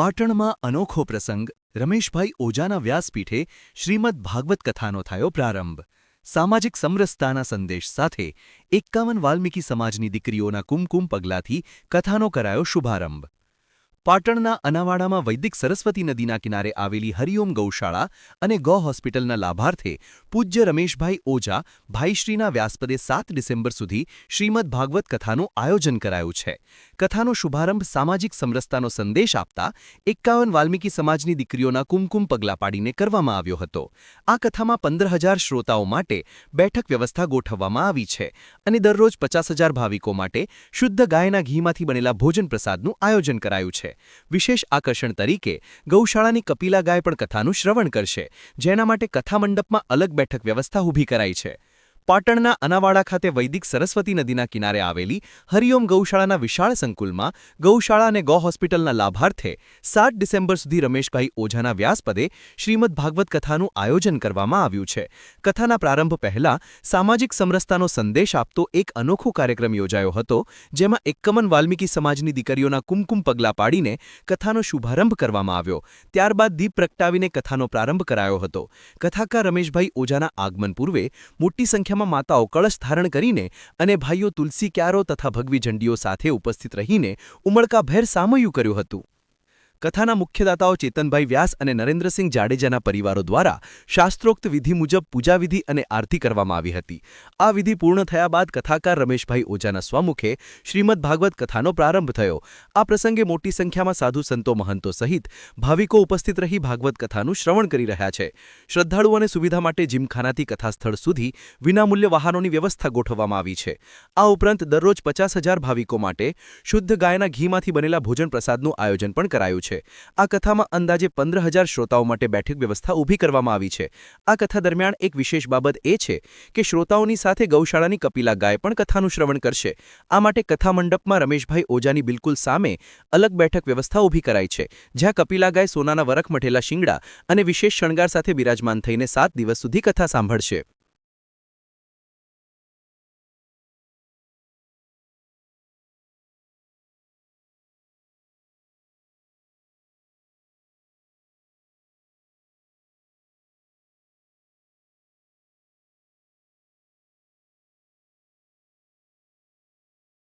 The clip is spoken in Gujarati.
પાટણમાં અનોખો પ્રસંગ, રમેશભાઈ ઓજાના વ્યાસપીઠે શ્રીમદ ભાગવત કથાનો થયો પ્રારંભ. સામાજિક સમરસતાના સંદેશ સાથે એકાવન વાલ્મીકી સમાજની દીકરીઓના કુમકુમ પગલાથી કથાનો કરાયો શુભારંભ. પાટણના અનાવાડામાં વૈદિક સરસ્વતી નદીના કિનારે આવેલી હરિઓમ ગૌશાળા અને ગૌ હોસ્પિટલના લાભાર્થે પૂજ્ય રમેશભાઈ ઓજા ભાઈશ્રીના વ્યાસપદે સાત ડિસેમ્બર સુધી શ્રીમદ ભાગવત કથાનું આયોજન કરાયું છે. કથાનો શુભારંભ સામાજિક સમરસતાનો સંદેશ આપતા એકાવન વાલ્મીકી સમાજની દીકરીઓના કુમકુમ પગલા પાડીને કરવામાં આવ્યો હતો. આ કથામાં પંદર હજાર શ્રોતાઓ માટે બેઠક વ્યવસ્થા ગોઠવવામાં આવી છે અને દરરોજ પચાસ હજાર ભાવિકો માટે શુદ્ધ ગાયના ઘીમાંથી બનેલા ભોજન પ્રસાદનું આયોજન કરાયું છે. વિશેષ આકર્ષણ તરીકે, ગૌશાળાની કપિલા ગાય પણ કથાનું શ્રવણ કરશે, જેના માટે કથામંડપમાં અલગ બેઠક વ્યવસ્થા ઊભી કરાઈ છે. પાટણના અનાવાડા ખાતે વૈદિક સરસ્વતી નદીના કિનારે આવેલી હરિઓમ ગૌશાળાના વિશાળ સંકુલમાં ગૌશાળા અને ગૌ હોસ્પિટલના લાભાર્થે સાત ડિસેમ્બર સુધી રમેશભાઈ ઓઝાના વ્યાસપદે શ્રીમદ ભાગવત કથાનું આયોજન કરવામાં આવ્યું છે. કથાના પ્રારંભ પહેલા સામાજિક સમરસતાનો સંદેશ આપતો એક અનોખો કાર્યક્રમ યોજાયો હતો, જેમાં એકમન વાલ્મીકી સમાજની દીકરીઓના કુમકુમ પગલાં પાડીને કથાનો શુભારંભ કરવામાં આવ્યો. ત્યારબાદ દીપ પ્રગટાવીને કથાનો પ્રારંભ કરાયો હતો. કથાકાર રમેશભાઈ ઓઝાના આગમન પૂર્વે મોટી સંખ્યામાં માતાઓ કળશ ધારણ કરીને અને ભાઈઓ તુલસી ક્યારો તથા ભગવી ઝંડીઓ સાથે ઉપસ્થિત રહીને ઉમળકાભેર સામયું કર્યું હતું. કથાના મુખ્યદાતાઓ ચેતનભાઈ વ્યાસ અને નરેન્દ્રસિંહ જાડેજાના પરિવારો દ્વારા શાસ્ત્રોક્ત વિધિ મુજબ પૂજાવિધિ અને આરતી કરવામાં આવી હતી. આ વિધિ પૂર્ણ થયા બાદ કથાકાર રમેશભાઈ ઓઝાના સ્વમુખે શ્રીમદ ભાગવત કથાનો પ્રારંભ થયો. આ પ્રસંગે મોટી સંખ્યામાં સાધુ સંતો મહંતો સહિત ભાવિકો ઉપસ્થિત રહી ભાગવત કથાનું શ્રવણ કરી રહ્યા છે. શ્રદ્ધાળુઓને સુવિધા માટે જીમખાનાથી કથાસ્થળ સુધી વિનામૂલ્ય વાહનોની વ્યવસ્થા ગોઠવવામાં આવી છે. આ ઉપરાંત દરરોજ પચાસ હજાર ભાવિકો માટે શુદ્ધ ગાયના ઘીમાંથી બનેલા ભોજન પ્રસાદનું આયોજન પણ કરાયું છે. છે. આ કથામાં અંદાજે પંદર હજાર શ્રોતાઓ માટે બેઠક વ્યવસ્થા ઊભી કરવામાં આવી છે. આ કથા દરમિયાન એક વિશેષ બાબત એ છે કે શ્રોતાઓની સાથે ગૌશાળાની કપિલા ગાય પણ કથાનું શ્રવણ કરશે. આ માટે કથા મંડપમાં રમેશભાઈ ઓજાની બિલકુલ સામે અલગ બેઠક વ્યવસ્થા ઊભી કરાઈ છે, જ્યાં કપિલા ગાય સોનાના વરખ મઠેલા શિંગડા અને વિશેષ શણગાર સાથે બિરાજમાન થઈને સાત દિવસ સુધી કથા સાંભળશે.